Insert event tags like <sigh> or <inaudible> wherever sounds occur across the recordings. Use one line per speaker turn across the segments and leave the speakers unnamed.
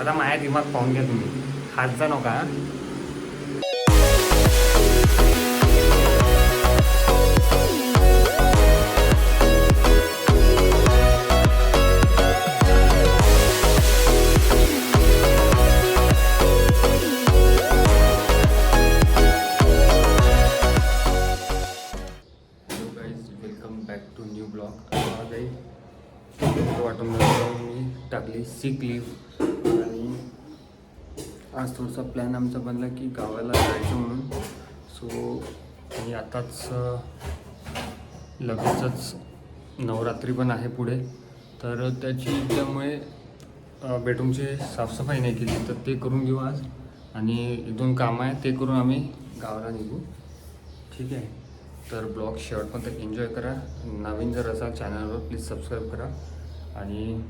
आता माझ्या दिमाग पाहून घ्या तुम्ही. हातचा नका हा? ब्लॉग वाटून मी टाकली सिक लिव्ह आज थोडासा प्लॅन आमचा बनला की गावाला जायचं म्हणून. सो आणि आताच लगेचच नवरात्री पण आहे पुढे. तर त्याची त्यामुळे बेडरूमची साफसफाई नाही केली तर ते करून घेऊ आज. आणि एक दोन कामं आहे ते करून आम्ही गावाला निघू. ठीक आहे? तर ब्लॉग शेवटपर्यंत एन्जॉय करा. नवीन जर असाल चॅनलवर प्लीज सबस्क्राईब करा. आणि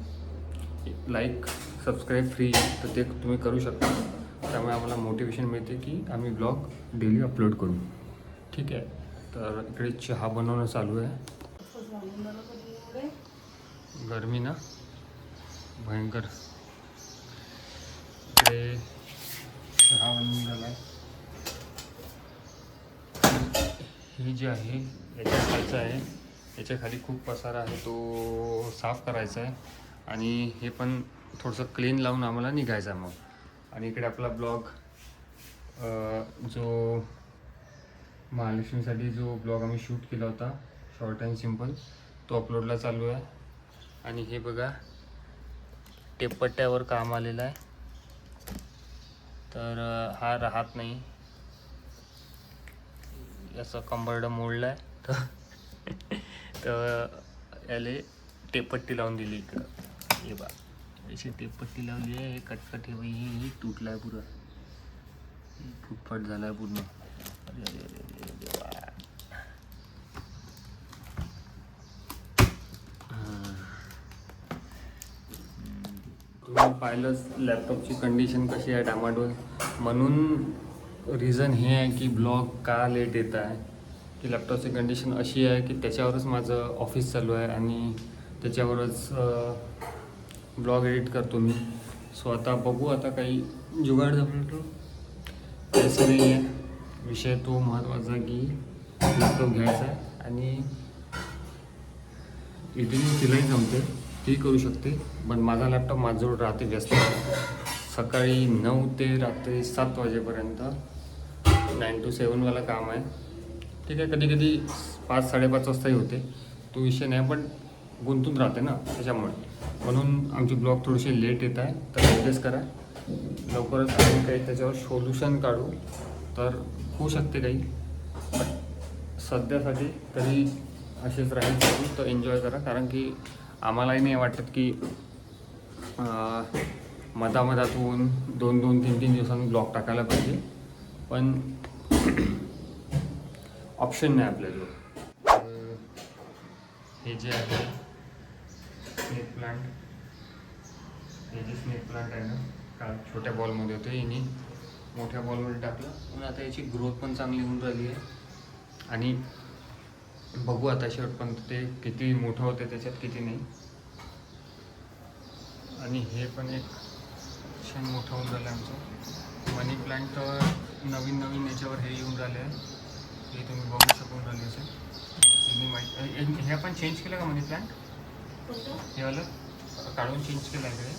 लाईक सबस्क्राईब फ्री आहे तर ते तुम्ही करू शकता. त्यामुळे आम्हाला मोटिवेशन मिळते की आम्ही ब्लॉग डेली अपलोड करू. ठीक आहे? तर इकडे चहा बनवणं चालू आहे. गरमी ना? भयंकर. इकडे चहा बनवून झाला आहे ही जी आहे याच्या खालचं आहे. याच्या खाली खूप पसारा आहे तो साफ करायचा आहे. आणि हे पण थोडंसं क्लीन लावून आम्हाला निघायचं आहे मग. आणि इकडे आपला ब्लॉग जो महालक्ष्मीसाठी जो ब्लॉग आम्ही शूट केला होता शॉर्ट अँड सिंपल तो अपलोडला चालू आहे. आणि हे बघा टेपट्ट्यावर काम आलेलं आहे. तर हा राहत नाही. याचा कंबरडं मोडला आहे. तर तर याले टेपट्टी लावून दिली इकडं. हे बा अशी टेपपट्टी लावली आहे कटकट हे ही तुटलाय पुरा. आहे पुरं फुटफाट आहे पूर्ण. अरे अरे अरे अरे अरे देवा. तुम्ही पाहिलंच लॅपटॉपची कंडिशन कशी आहे डामाडोल म्हणून रिझन हे आहे की ब्लॉग का लेट येत आहे. की लॅपटॉपची कंडिशन अशी आहे की त्याच्यावरच माझं ऑफिस चालू आहे आणि त्याच्यावरच ब्लॉग एडिट करतो मी. सो आता बघू आता काही जुगाड जमलं तर. तसं नाही आहे विषय तो महत्त्वाचा की लॅपटॉप घ्यायचा आहे आणि मी तिलाही जमते. ती करू शकते. पण माझा लॅपटॉप माझ्याजवळ राहते व्यस्त सकाळी नऊ ते रात्री सात वाजेपर्यंत नाईन टू सेवनवाला काम आहे. ठीक आहे कधी कधी पाच साडेपाच वाजताही होते. तो विषय नाही पण गुंतून राहते ना त्याच्यामुळे. म्हणून आमची ब्लॉग थोडीशी लेट येत आहे तर ॲडजस्ट करा. लवकरच आम्ही काही त्याच्यावर सोल्युशन काढू तर होऊ शकते काही. बट सध्यासाठी तरी असेच राहील तर एन्जॉय करा. कारण की आम्हालाही नाही वाटत की मधामधातून दोन दोन तीन तीन दिवसांनी ब्लॉग टाकायला पाहिजे. पण ऑप्शन नाही आपल्याजवळ. हे जे आहे स्नेक प्लांट हे जे स्नेक प्लांट आहे ना काल छोट्या बॉलमध्ये होते यांनी मोठ्या बॉलमध्ये टाकलं. पण आता याची ग्रोथ पण चांगली होऊन राहिली आहे. आणि बघू आता शेवटपर्यंत ते किती मोठं होते त्याच्यात किती नाही. आणि हे पण एक छान मोठं होऊन राहिलं आमचं. मनी प्लांट तर नवीन नवीन याच्यावर हे येऊन राहिले आहे. हे तुम्ही बघू शकून राहिले असेल. ह्या पण माहिती हे- चेंज केलं का मनी प्लांट हे वालं काढून चेंज केलं आहे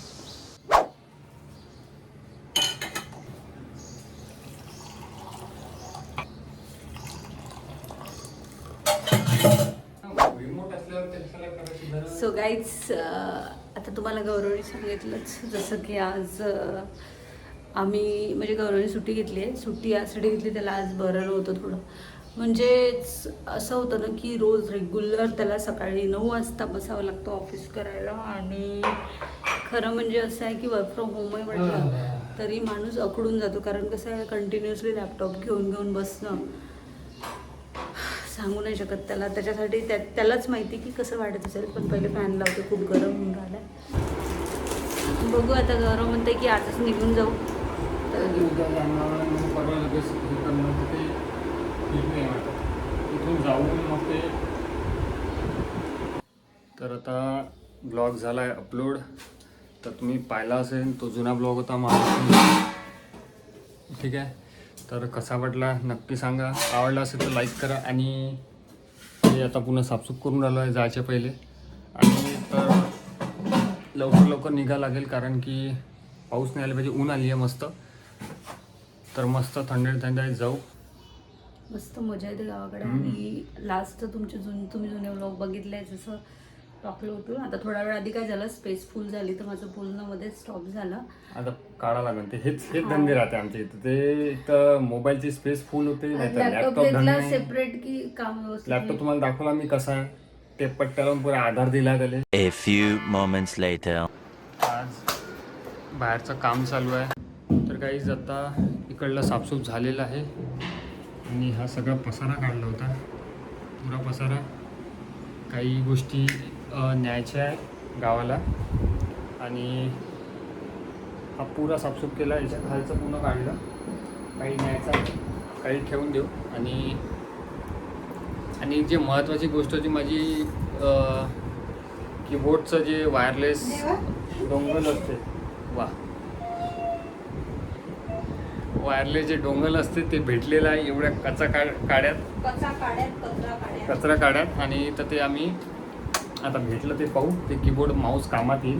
सो गाईज आता तुम्हाला गौरवने सांगितलंच जसं की आज आम्ही म्हणजे गौरवने सुट्टी घेतली आहे. सुट्टी यासाठी घेतली त्याला आज बरं नव्हतं थोडं. म्हणजेच असं होतं ना की रोज रेग्युलर त्याला सकाळी नऊ वाजता बसावं लागतं ऑफिस करायला आणि खरं म्हणजे असं आहे की वर्क फ्रॉम होम आहे म्हटलं तरी माणूस अकडून जातो. कारण कसं आहे कंटिन्युअसली लॅपटॉप घेऊन घेऊन बसणं सांगू नाही शकत त्याला. त्याच्यासाठी त्या त्यालाच माहिती की कसं वाटत असेल. पण पहिले फॅन लावते खूप गरम होऊन राहिलं बघू आता गौरव म्हणते की आजच निघून जाऊ. तर
ठीक नाही वाटत इथून जाऊन मग ते तर आता ब्लॉग झाला आहे अपलोड तर तुम्ही पाहिला असेल तो जुना ब्लॉग होता माझा. ठीक आहे? तर कसा वाटला नक्की सांगा. आवडला असेल तर लाईक करा आणि हे आता पुन्हा साफसूफ करून राहिलो आहे जायच्या पहिले. आणि तर लवकर लवकर निघा लागेल कारण की पाऊस नाही आला पाहिजे ऊन आली आहे मस्त. तर मस्त थंड थंड जाऊ.
मस्त मजा येते गावाकडे. आणि लास्ट तुमचे जुन तुम्ही जुने व्लॉग बघितले जसं टाकलं होतं. आता थोडा वेळ आधी काय झालं स्पेस फुल झाली तर माझं बोलणं मध्ये स्टॉप झालं.
आता काढा लागेल ते. हेच हेच धंदे राहते आमच्या इथं. ते एक तर मोबाईलची स्पेस फुल होते नाही तर
लॅपटॉप घेतला सेपरेट की काम व्यवस्थित
लॅपटॉप तुम्हाला दाखवला मी कसा. आहे ते पट्ट्या लावून पुरा आधार दिला त्याला.
A few moments later.
आज बाहेरचं काम चालू आहे. तर काहीच आता इकडलं साफसूफ झालेलं आहे. आणि हा सगळा पसारा काढला होता. पुरा पसारा. काही गोष्टी न्यायच्या आहे गावाला. आणि हा पुरा साफसूफ केला याच्या खालचं पूर्ण काढलं. काही न्यायचा काही ठेवून देऊ. आणि आणि जे महत्त्वाची गोष्ट होती माझी कीबोर्डचं जे वायरलेस डोंगल असते वायरलेस जे डोंगल असते ते भेटलेलं आहे एवढ्या कचा का काड्यात.
कचरा काढ्यात कचरा काढ्यात
कचरा काड्यात. आणि तर ते आम्ही आता भेटलं ते पाहू. ते कीबोर्ड माऊस कामात येईल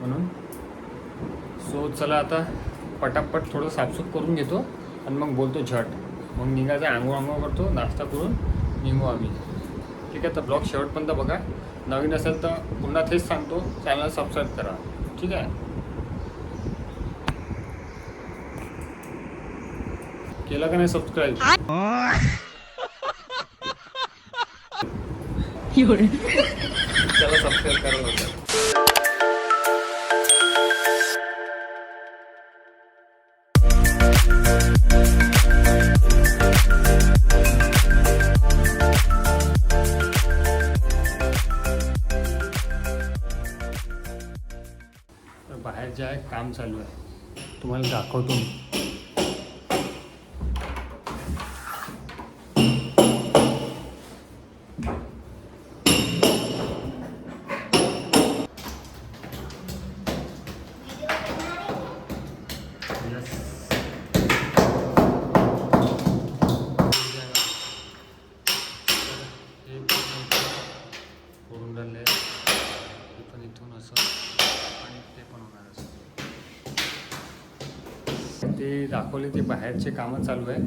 म्हणून. सो चला आता पटापट थोडं साफसूफ करून घेतो आणि मग बोलतो झट. मग निघायचं आंघोळ आंघोळ करतो नाश्ता करून निघू आम्ही. ठीक आहे तर ब्लॉग शेवटपर्यंत बघा. नवीन असेल तर पुन्हा तेच सांगतो. चॅनल सबस्क्राईब करा. ठीक आहे? केलं का नाही सबस्क्राईब चला सबस्क्राईब करा लवकर तर बाहेर जे आहे काम चालू आहे. तुम्हाला दाखवतो ते पण होणार असं ते दाखवले ते बाहेरचे कामं चालू आहे.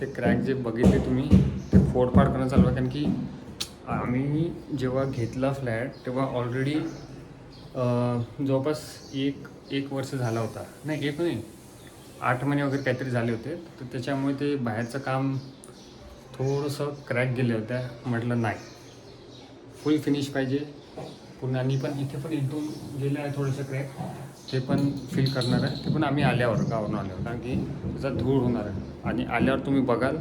ते क्रॅक जे बघितले तुम्ही ते फोडफाड करणं चालू आहे. कारण की आम्ही जेव्हा घेतला फ्लॅट तेव्हा ऑलरेडी जवळपास एक एक वर्ष झाला होता. नाही एक नाही. आठ महिने वगैरे काहीतरी झाले होते. तर त्याच्यामुळे ते बाहेरचं काम थोडंसं क्रॅक गेले होत्या. म्हटलं नाही. फुल फिनिश पाहिजे. पुन्हा आणि पण इथे पण एक दोन आहे थोडंसं क्रॅक. ते पण फील करणार आहे. ते पण आम्ही आल्यावर गावावरून आल्यावर. कारण की त्याचा धूळ होणार आहे. आणि आल्यावर तुम्ही बघाल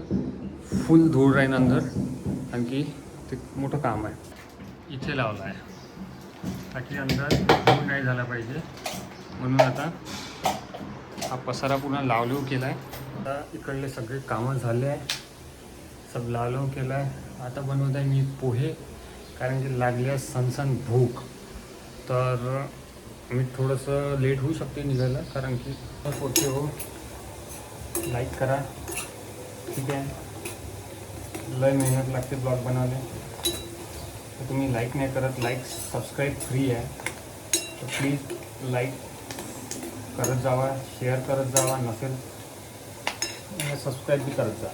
फुल धूळ राहील अंदर. आणखी ते मोठं काम आहे. इथे लावलं आहे. ताकी अंदर धूळ नाही झाला पाहिजे. म्हणून आता हा पसारा पुन्हा लावलेव केला आहे आता इकडले सगळे कामं झाले आहे. सब लालो केला आहे आता बनवत आहे मी पोहे कारण की लागल्या सनसन भूक. तर मी थोडंसं लेट होऊ शकते निघायला कारण की पोटे हो. लाईक करा. ठीक आहे. लय मेहनत लागते ब्लॉग बनवायला तर तुम्ही लाईक नाही करत लाईक सबस्क्राईब फ्री आहे. तर प्लीज लाईक करत जावा शेअर करत जावा नसेल सबस्क्राईब बी करत जा.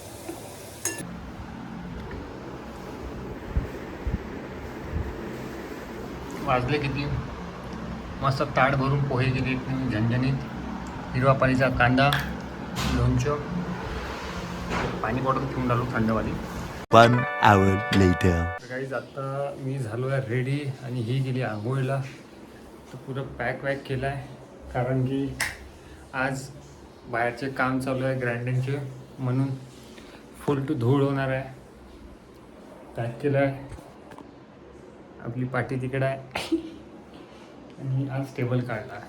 वाजले किती? मस्त ताट भरून पोहे गेले झणझणीत. हिरवा पाणीचा कांदा लोणचं पाणी बॉटल ठेवून राहिलो थंडवाली.
वन आवर लेटर
गाईज आता मी झालो आहे रेडी आणि ही गेली आंघोळीला. तर पुरं पॅक वॅक केलं आहे कारण की आज बाहेरचे काम चालू आहे ग्राइंडिंगचे म्हणून फुल टू धूळ होणार आहे. पॅक केलं आहे आपली पाठी तिकडं आहे. आणि आज टेबल काढला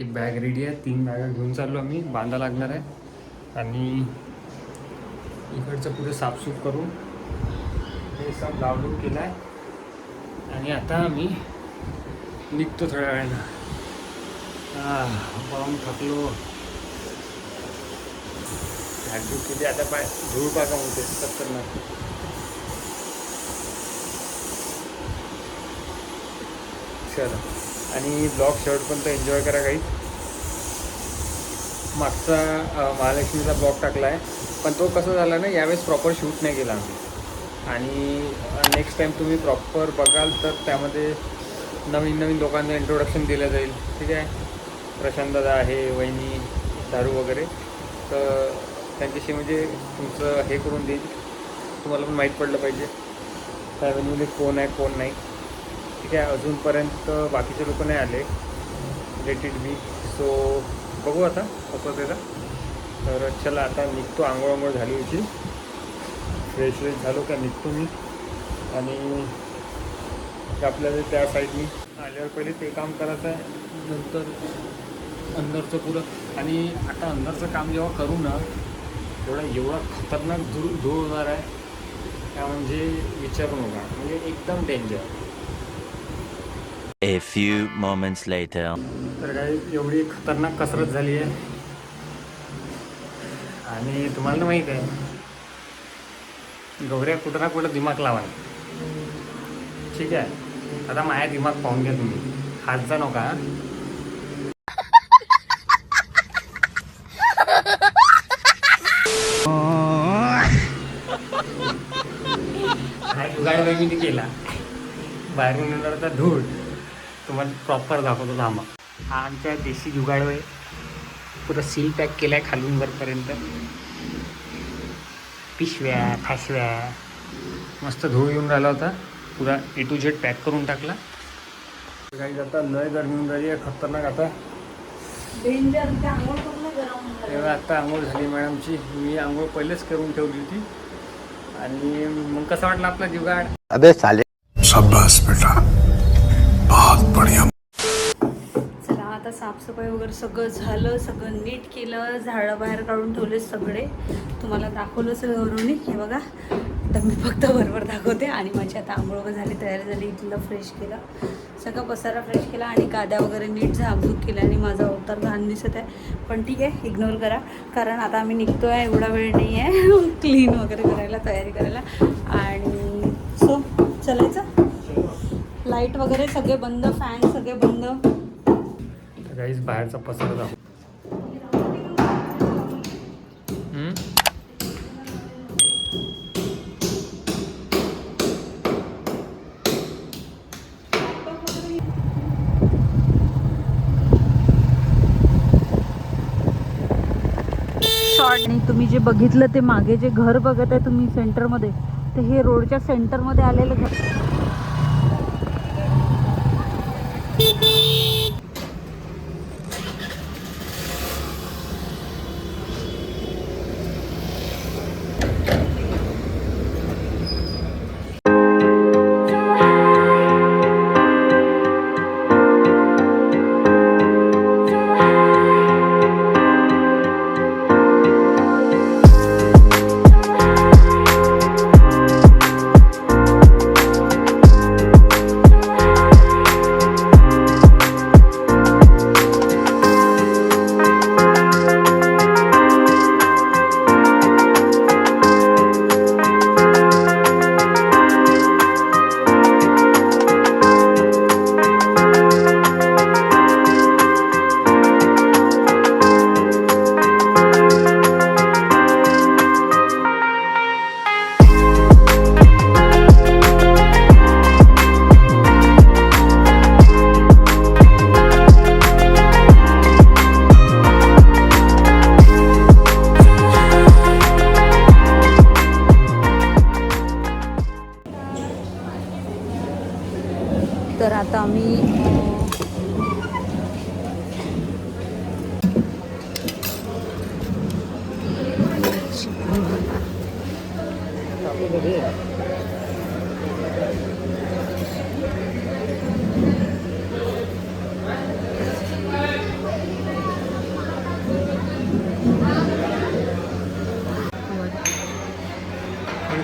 एक बॅग रेडी आहे तीन बॅगा घेऊन चाललो आम्ही बांधा लागणार आहे. आणि इकडचं पुढे साफसूफ करून हे सब डाउनलोड केलं आहे आणि आता आम्ही निघतो थोड्या वेळानं. पाहून थकलो. झाडू किती आता पाय धूळ पाका होते. खतरनाक चला. आणि ब्लॉग शर्ट पण तर एन्जॉय करा काही. मागचा महालक्ष्मीचा ब्लॉग टाकला आहे पण तो कसा झाला ना यावेळेस प्रॉपर शूट नाही केला आम्ही. आणि नेक्स्ट टाईम तुम्ही प्रॉपर बघाल तर त्यामध्ये नवीन नवीन लोकांना इंट्रोडक्शन दिलं जाईल. ठीक आहे? प्रशांत दादा आहे वहिनी दारू वगैरे. तर त्यांच्याशी म्हणजे तुमचं हे करून देईल. तुम्हाला पण माहीत पडलं पाहिजे. फॅमिलीमध्ये कोण आहे कोण नाही. ठीक आहे? अजूनपर्यंत बाकीचे लोक नाही आले. लेट इट बी सो बघू आता कसं त्याचा तर चला आता निघतो. आंघोळ आंघोळ झाली होती. फ्रेश फ्रेश झालो का निघतो मी. आणि आपल्याला त्या साईडनी आल्यावर पहिले ते काम करायचं आहे. नंतर अंदरचं पुरं. आणि आता अंदरचं काम जेव्हा करू ना तेवढा एवढा खतरनाक धूळ धूळ होणार आहे. त्या म्हणजे विचारू नका म्हणजे एकदम danger
A few moments later.
तर काही एवढी खतरनाक कसरत झाली आहे. आणि तुम्हाला माहीत आहे. गौऱ्या कुठं ना कुठं दिमाग लावा. ठीक आहे? आता माया दिमाग पाहून घ्या तुम्ही. हातचा नका हा? मी केला. बाहेरून येणारा धूळ. तुम्हाला प्रॉपर दाखवतो थांबा. हा आमच्या देशी जुगाड आहे पुरं सील पॅक केला आहे खालून वरपर्यंत. पिशव्या फाशव्या मस्त धूळ येऊन राहिला होता. पुरा ए टू झेड पॅक करून टाकला. काही आता लय गरमी होऊन राहिली आहे. खतरनाक आता. तेव्हा आता आंघोळ झाली मॅडमची. मी आंघोळ पहिलेच करून ठेवली होती. आणि मग कसं वाटलं आपला जुगाड?
अबे साले.
शाबाश बेटा. बहुत बढ़िया.
आता साफसफाई वगैरे सगळं झालं सगळं नीट केलं झाडं बाहेर काढून ठेवले सगळे. तुम्हाला दाखवलं सगळं वरून हे बघा तर मी फक्त बरोबर दाखवते. आणि माझी आता आंघोळ वगैरे झाली तयारी झाली इथलं फ्रेश केलं. सगळं पसारा फ्रेश केला आणि गाद्या वगैरे नीट झाकझूक केल्या आणि माझा अवतार घाण दिसत आहे. पण ठीक आहे इग्नोर करा. कारण आता आम्ही निघतो आहे एवढा वेळ नाही आहे. <laughs> क्लीन वगैरे करायला तयारी करायला. आणि सो चलायचं? लाइट वगैरे सगळे बंद फॅन सगळे बंद.
काहीच बाहेरचा पसारा
आणि तुम्ही जे बघितलं ते मागे जे घर बघत आहे तुम्ही सेंटरमध्ये ते हे रोडच्या सेंटरमध्ये आलेलं घर.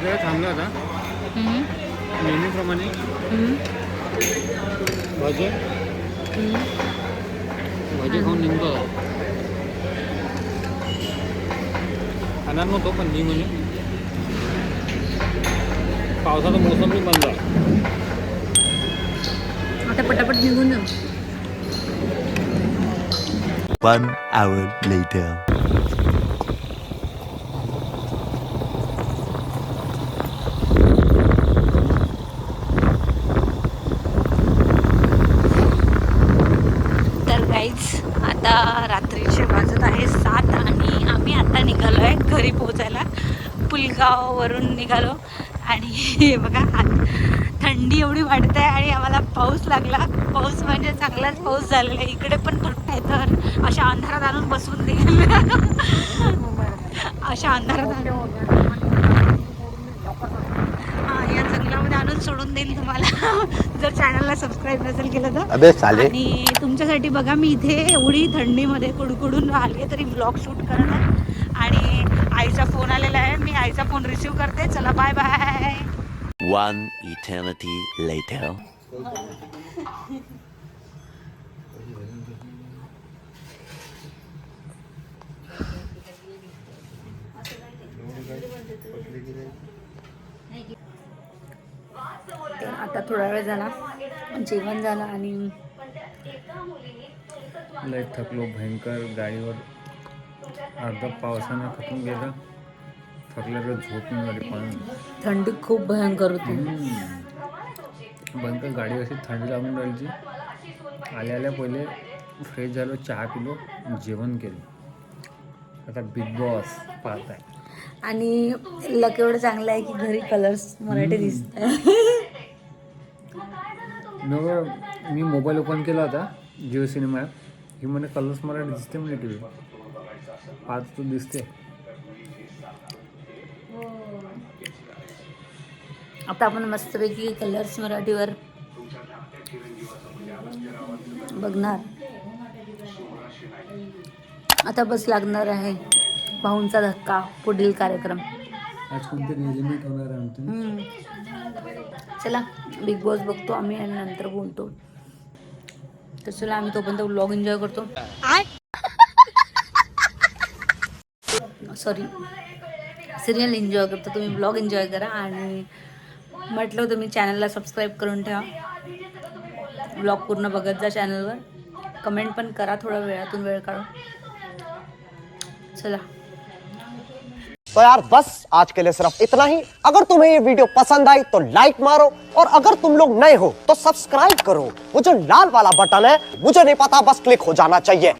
वेळ थांबला होता. नेहमीप्रमाणे. भजे. भजी खाऊन निघतो खाणार नव्हतो पण मी म्हणे. पावसाचा मोसम बी बंद.
आता पटापट निघून
One hour later.
तर गाईज आता रात्रीचे वाजत आहे सात आणि आम्ही आता निघालो आहे घरी पोहोचायला पुलगाववरून निघालो. आणि हे बघा थंडी एवढी वाढत आहे आणि आम्हाला पाऊस लागला. पाऊस म्हणजे चांगलाच पाऊस झालेला आहे. इकडे पण थोडं आहे तर अशा अंधारात आणून बसवून देईल अशा अंधारात आणून. हा या जंगलामध्ये आणून सोडून देईल तुम्हाला. जर चॅनलला सबस्क्राईब नसेल केलं तर.
अबे साले
आणि तुमच्यासाठी बघा मी इथे एवढी थंडीमध्ये कुडकुडून राहिली तरी ब्लॉग शूट आणि आईचा फोन आलेला आहे. मी आईचा फोन रिसीव करते. चला bye bye
One eternity later.
तर आता थोडा वेळ झाला. जेवण झालं आणि
लय थकलो भयंकर गाडीवर अर्धा पावसानं थकून गेलं थकल्यावर झोप नाही झाली पण
थंडी खूप भयंकर होती.
भयंकर गाडी अशी थंडी लागून राहायची आल्या आल्या पहिले फ्रेश झालो चहा पिलो जेवण केलं. आता बिग बॉस पाहत आहे
आणि लक एवढं चांगलं आहे की घरी कलर्स मराठी दिसत
मग मी मोबाईल ओपन केला होता जिओ सिनेमा ॲप ही म्हणे कलर्स मराठी दिसते म्हणे टी व्ही पाच तो दिसते.
आता आपण मस्तपैकी कलर्स मराठीवर बघणार. आता बस लागणार आहे भाऊंचा धक्का पुढील कार्यक्रम.
आज कोणते रिलिमिट होणार आहे म्हणते
हम्म. चला बिग बॉस बघतो आम्ही आणि नंतर बोलतो. तर चला आम्ही तोपर्यंत व्लॉग एन्जॉय करतो. सॉरी सिरियल एन्जॉय करतो, तुम्ही ब्लॉग एन्जॉय करा आणि म्हटलं मी चॅनलला सबस्क्राईब करून ठेवा. ब्लॉग पूर्ण बघत जा चॅनलवर कमेंट पण करा थोडा वेळातून वेळ काढून. चला.
तो यार बस, आज के लिए सिर्फ़ इतना ही. अगर तुम्हें ये वीडियो पसंद आई तो लाइक मारो. और अगर तुम लोग नए हो तो सब्सक्राइब करो. वो जो लाल वाला बटन है. मुझे नहीं पता, बस क्लिक हो जाना चाहिए.